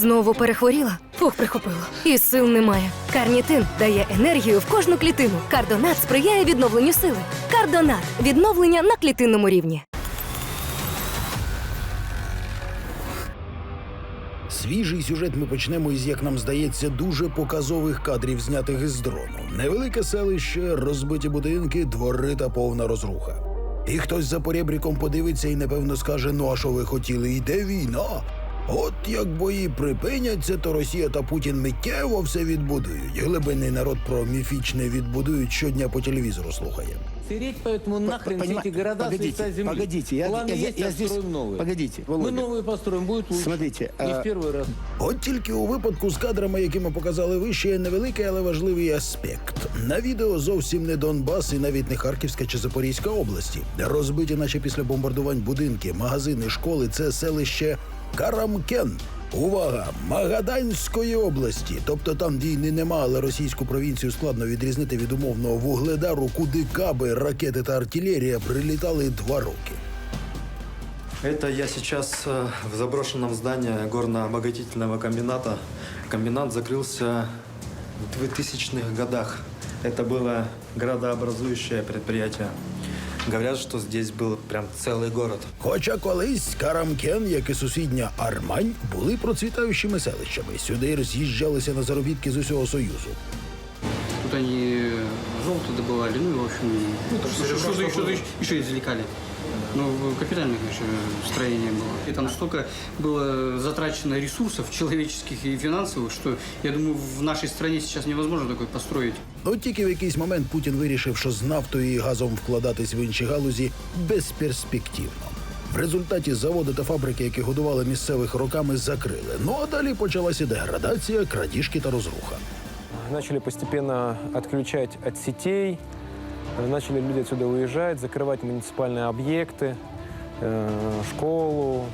Знову перехворіла? Фух, прихопило. І сил немає. Карнітин дає енергію в кожну клітину. Кардонат сприяє відновленню сили. Кардонат відновлення на клітинному рівні. Свіжий сюжет ми почнемо із, як нам здається, дуже показових кадрів, знятих із дрону. Невелике селище, розбиті будинки, двори та повна розруха. І хтось за поребріком подивиться і напевно скаже: ну а що ви хотіли? Йде війна. От як бої припиняться, то Росія та Путін миттєво все відбудують. Глибинний народ про міфічне відбудують щодня по телевізору слухає. Стереть поэтому нахрен все понимаю. эти города с Погодите, лица земли. погодите, я- План я- я- есть, я здесь- отстроим новые. погодите, Мы Володя. новые построим, будет лучше. Смотрите, Не а- в первый раз. От тільки у випадку з кадрами, які ми показали вище, є невеликий, але важливий аспект. На відео зовсім не Донбас і навіть не Харківська чи Запорізька області. Розбиті, наче після бомбардувань будинки, магазини, школи це селище Карамкен. Увага! Магаданської області. Тобто там війни нема, але російську провінцію складно відрізнити від умовного вугледару, куди каби, ракети та артилерія прилітали два роки. Это я сейчас э, в заброшенном здании горно-обогатительного комбината. Комбинат закрылся в 2000-х годах. Это было градообразующее предприятие. Говорят, что здесь был прям целый город. Хоча колись Карамкен, як і сусідня Армань, були процвітаючими селищами. Сюди роз'їжджалися на заробітки з усього союзу. Тут они золото добывали, ну и, в общем, ну, что- что-то, что-то еще извлекали. Ну, капитальное, конечно, строение было. И там столько было затрачено ресурсов человеческих и финансовых, что, я думаю, в нашей стране сейчас невозможно такое построить. От тільки в якийсь момент Путін вирішив, що з нафтою і газом вкладатись в інші галузі безперспективно. В результаті заводи та фабрики, які годували місцевих роками, закрили. Ну а далі почалася деградація, крадіжки та розруха. Начали постепенно отключать от сетей, э, начали люди отсюда уезжать, закрывать муниципальные объекты, э, школу,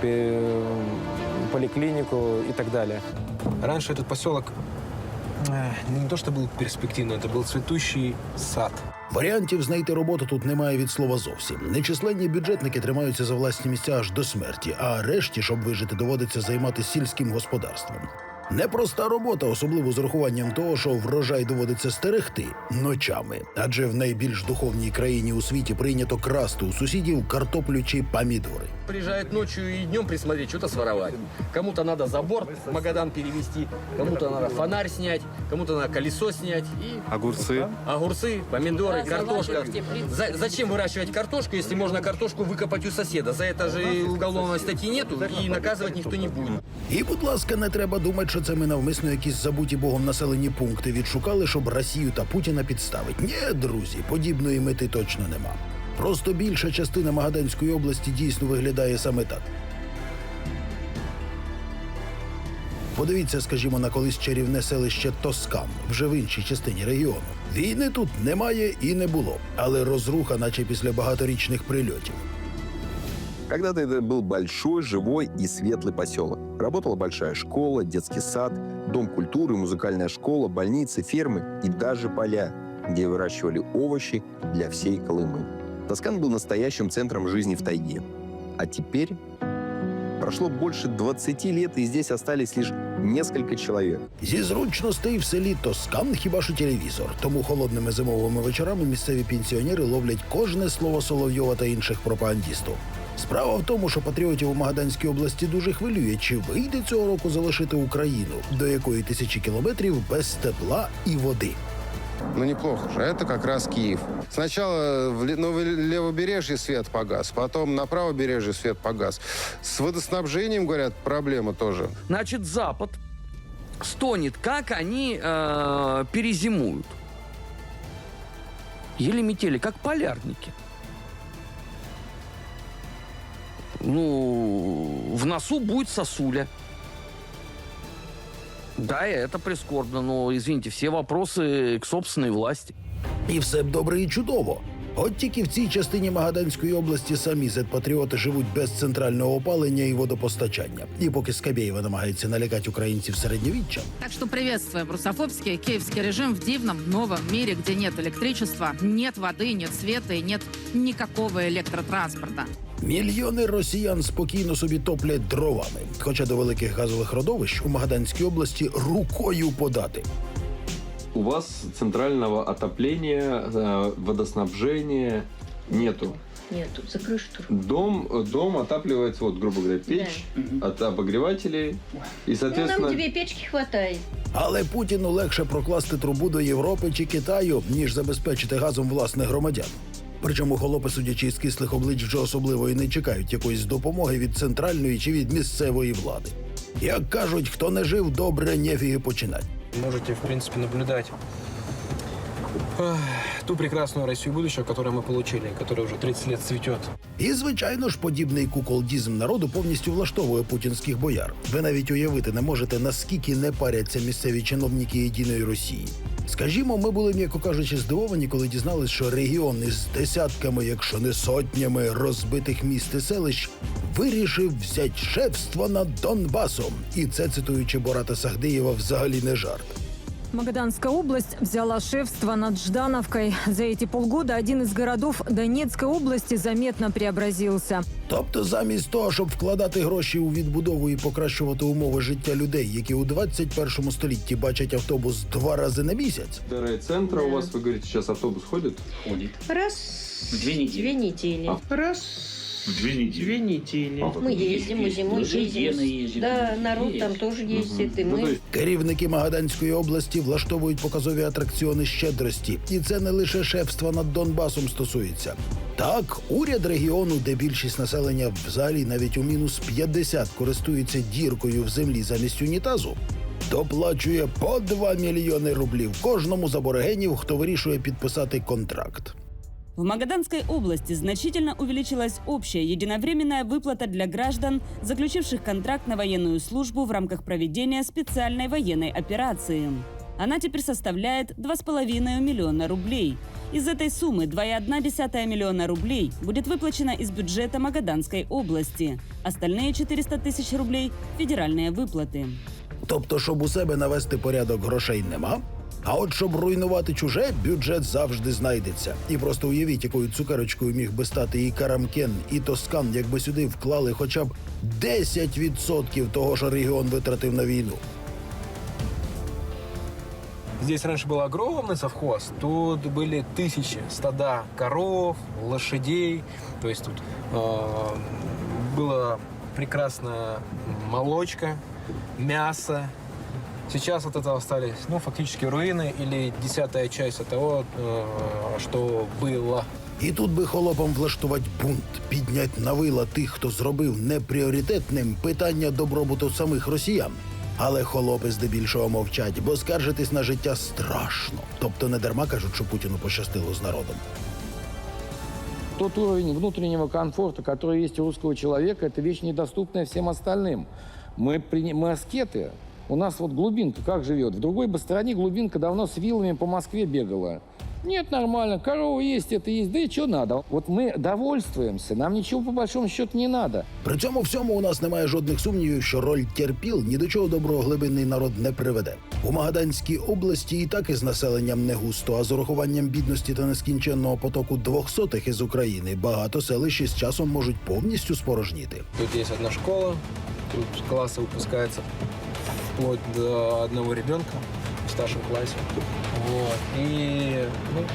пе- поликлинику и так далее. Раньше этот поселок э, не то что был перспективный, это был цветущий сад. Варіантів знайти роботу тут немає від слова зовсім. Нечисленні бюджетники тримаються за власні місця аж до смерті, а решті, щоб вижити, доводиться займатися сільським господарством. Непроста робота, особливо з урахуванням того, що врожай доводиться стерегти ночами, адже в найбільш духовній країні у світі прийнято красти у сусідів картоплю чи помідори. Приезжает ночью и днем присмотреть, что-то своровать. Кому-то надо забор в Магадан перевести, кому-то надо фонарь снять, кому-то надо колесо снять и Огурцы. огурцы, помидоры, картошка. За- зачем выращивать картошку, если можно картошку выкопать у соседа? За это же уголовной статьи нету и наказывать никто не будет. І, будь ласка, не треба думати, що це ми навмисно якісь забуті богом населені пункти відшукали, щоб Росію та Путіна підставити. Ні, друзі, подібної мети точно нема. Просто більша частина Магаданської області дійсно виглядає саме так. Подивіться, скажімо, на колись чарівне селище Тоскан, вже в іншій частині регіону. Війни тут немає і не було, але розруха, наче після багаторічних прильотів. Когда-то это был большой, живой и светлый поселок. Работала большая школа, детский сад, дом культуры, музыкальная школа, больницы, фермы и даже поля, где выращивали овощи для всей Колымы. Тоскан был настоящим центром жизни в тайге. А теперь прошло больше 20 лет, и здесь остались лишь несколько человек. Зі зручностей в селі Тоскан хіба що телевізор. Тому холодними зимовими вечорами місцеві пенсіонери ловлять кожне слово Соловйова та інших пропагандістів. Справа в тому, що патріотів у Магаданській області дуже хвилює, чи вийде цього року залишити Україну, до якої тисячі кілометрів без тепла і води. Ну, неплохо же. Это как раз Киев. Сначала в ну, в левобережье свет погас, потом на правобережье свет погас. С водоснабжением, говорят, проблема тоже. Значит, Запад стонет, как они э, перезимуют. Еле метели, как полярники. Ну, в носу будет сосуля. Да, и это прискорбно, но, извините, все вопросы к собственной власти. І все б добре і чудово. От тільки в цій частині Магаданської області самі зет-патріоти живуть без центрального опалення і водопостачання. І поки Скабєєва намагається налякати українців середньовіччя, Так что приветствуем русофобский киевский режим в дивном новом мире, где нет электричества, нет воды, нет света и нет никакого электротранспорта. Мільйони росіян спокійно собі топлять дровами, хоча до великих газових родовищ у Магаданській області рукою подати. У вас центрального отопления, э, водоснабжения нету. Нету, закрой штору. Дом, дом отапливается, вот, грубо говоря, печь от обогревателей. И, Ну, нам соответственно, тебе печки хватает. Але Путіну легше прокласти трубу до Європи чи Китаю, ніж забезпечити газом власних громадян. Причому холопи, судячи з кислих облич, вже особливо і не чекають якоїсь допомоги від центральної чи від місцевої влади. Як кажуть, хто не жив добре, нефіги починать. Можете, в принципе, наблюдать ах, ту прекрасную Россию будущего, которую мы получили, которая уже 30 лет цветет. І, звичайно ж, подібний куколдізм народу повністю влаштовує путінських бояр. Ви навіть уявити не можете, наскільки не паряться місцеві чиновники єдиної Росії. Скажімо, ми були, м'яко кажучи, здивовані, коли дізналися, що регіон із десятками, якщо не сотнями розбитих міст і селищ вирішив взяти шефство над Донбасом. І це цитуючи Бората Сахдиєва, взагалі не жарт. Магаданская область взяла шефство над Ждановкой. За эти полгода один из городов Донецкой области заметно преобразился. Тобто, замість того, щоб вкладати гроші у відбудову і покращувати умови життя людей, які у 21 столітті бачать автобус два рази на місяць, Старое центра у вас, вы говорите, сейчас автобус ходит? Ходит. Раз Две недели. Две недели. Раз Две недели. Мы ездим, мы зимой ездим. Да, народ там тоже ездит, и мы. Керівники Магаданської області влаштовують показові атракціони щедрості, і це не лише шефства над Донбасом стосується. Так, уряд регіону, де більшість населення взагалі навіть у мінус 50 користується діркою в землі замість унітазу. Доплачує по 2 мільйони рублів кожному з аборигенів, хто вирішує підписати контракт. В Магаданской области значительно увеличилась общая единовременная выплата для граждан, заключивших контракт на военную службу в рамках проведения специальной военной операции. Она теперь составляет 2,5 миллиона рублей. Из этой суммы 2,1 миллиона рублей будет выплачено из бюджета Магаданской области. Остальные 400 тысяч рублей – федеральные выплаты. Тобто, щоб у себе навести порядок, грошей нема. А от щоб руйнувати чуже, бюджет завжди знайдеться. І просто уявіть, якою цукерочкою міг би стати і Карамкен, і Тоскан, якби сюди вклали хоча б 10% того, що регіон витратив на війну. Здесь раньше был огромный совхоз, тут были тысячи стада коров, лошадей, то есть тут э, была прекрасная молочка, мясо. Сейчас от этого остались, ну, фактически руины или десятая часть от того, э, что было. І тут би холопам влаштувати бунт, піднять на вила тих, хто зробив непріоритетним питання добробуту самих росіян. Але холопи здебільшого мовчать, бо скаржитись на життя страшно. Тобто не дарма кажуть, що Путіну пощастило з народом. Тот уровень внутреннего комфорта, который есть у русского человека, это вещь недоступная всем остальным. Мы, при- мы аскеты. У нас вот глубинка как живет? В другой бы стране глубинка давно с вилами по Москве бегала. Нет, нормально, корова есть, это есть, да и что надо? Вот мы довольствуемся, нам ничего по большому счету не надо. При цьому всьому у нас немає жодних сумнівів, що роль терпіл ні до чого доброго глибинний народ не приведе. У Магаданській області і так із населенням не густо, а з урахуванням бідності та нескінченного потоку двохсотих із України багато селищ із часом можуть повністю спорожніти. Тут есть одна школа, тут классы выпускаются вплоть до одного ребенка в старшем классе. Вот. И ну,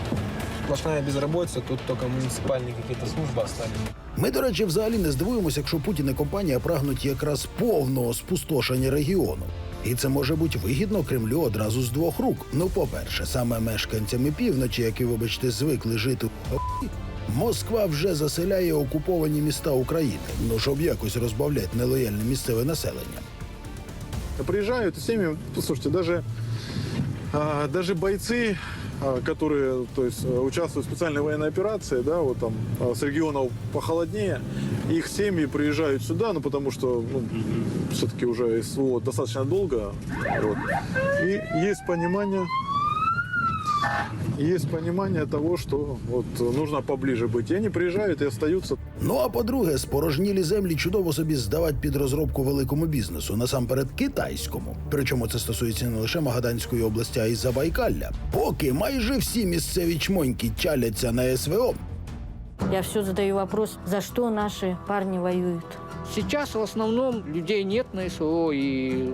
сплошная безработица, тут только муниципальные какие-то службы остались. Ми, до речі, взагалі не здивуємося, якщо Путін і компанія прагнуть якраз повного спустошення регіону. І це може бути вигідно Кремлю одразу з двох рук. Ну, по-перше, саме мешканцями півночі, які, вибачте, звикли жити у Москва вже заселяє окуповані міста України. Ну щоб якось розбавляти нелояльне місцеве населення. Приезжают и семьи, послушайте, даже, а, даже бойцы, а, которые то есть, э, участвуют в специальной военной операции, да, вот там а, с регионов похолоднее, их семьи приезжают сюда, ну потому что ну, все-таки уже СВО достаточно долго. Вот. И есть понимание, есть понимание того, что вот нужно поближе быть. И они приезжают и остаются. Ну а по-друге, спорожнілі землі чудово собі здавати під розробку великому бізнесу, насамперед китайському. Причому це стосується не лише Магаданської області, а й Забайкалля. Поки майже всі місцеві чмоньки чаляться на СВО. Я все задаю вопрос, за что наши парни воюют. Сейчас в основном людей нет на СВО, и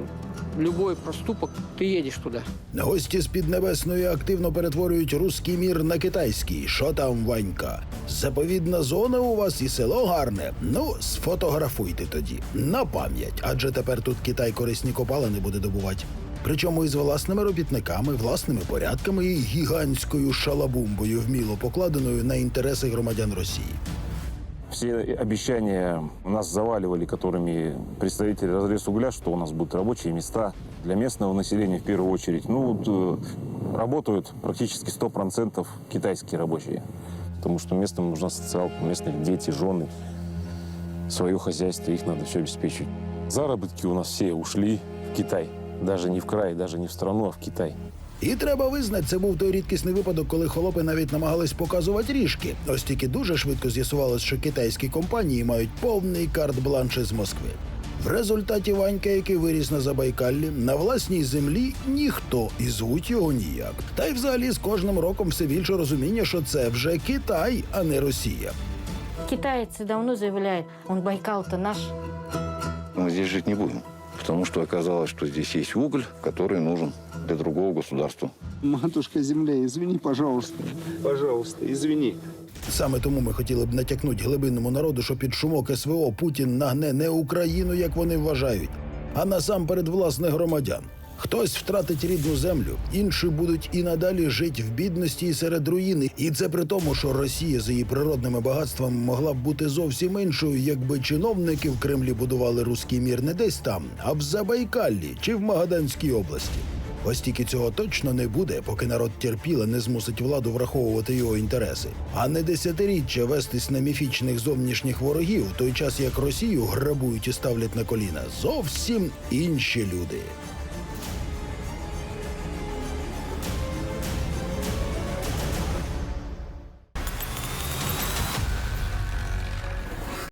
любой проступок, ты едешь туда. Гості з Піднебесної активно перетворюють руський мір на китайський. Що там, Ванька? Заповідна зона у вас і село гарне. Ну, сфотографуйте тоді. На пам'ять, адже тепер тут Китай корисні копалини буде добувати. Причому із власними робітниками, власними порядками і гігантською шалабумбою, вміло покладеною на інтереси громадян Росії. Все обещания нас заваливали, которыми представители разрез угля, что у нас будут рабочие места для местного населения в первую очередь. Ну, вот, э, работают практически 100% китайские рабочие. Потому что местным нужна социалка, местных дети, жены, свое хозяйство, их надо все обеспечивать. Заработки у нас все ушли в Китай. Даже не в край, даже не в страну, а в Китай. І треба визнати, це був той рідкісний випадок, коли холопи навіть намагались показувати ріжки. Ось тільки дуже швидко з'ясувалось, що китайські компанії мають повний карт-бланш із Москви. В результаті Ванька, який виріс на Забайкаллі, на власній землі ніхто і звуть його ніяк. Та й взагалі з кожним роком все більше розуміння, що це вже Китай, а не Росія. Китайцы давно заявляют, он Байкал-то наш. Мы здесь жить не будем. Потому что оказалось, что здесь есть уголь, который нужен для другого государства. Матушка земля, извини, пожалуйста. Пожалуйста, извини. Саме тому ми хотіли б натякнути глибинному народу, що під шумок СВО Путін нагне не Україну, як вони вважають, а насамперед власних громадян. Хтось втратить рідну землю, інші будуть і надалі жити в бідності і серед руїни. І це при тому, що Росія з її природними багатствами могла б бути зовсім іншою, якби чиновники в Кремлі будували руський мір не десь там, а в Забайкаллі чи в Магаданській області. Ось тільки цього точно не буде, поки народ терпіла не змусить владу враховувати його інтереси, а не десятиріччя вестись на міфічних зовнішніх ворогів, той час як Росію грабують і ставлять на коліна зовсім інші люди.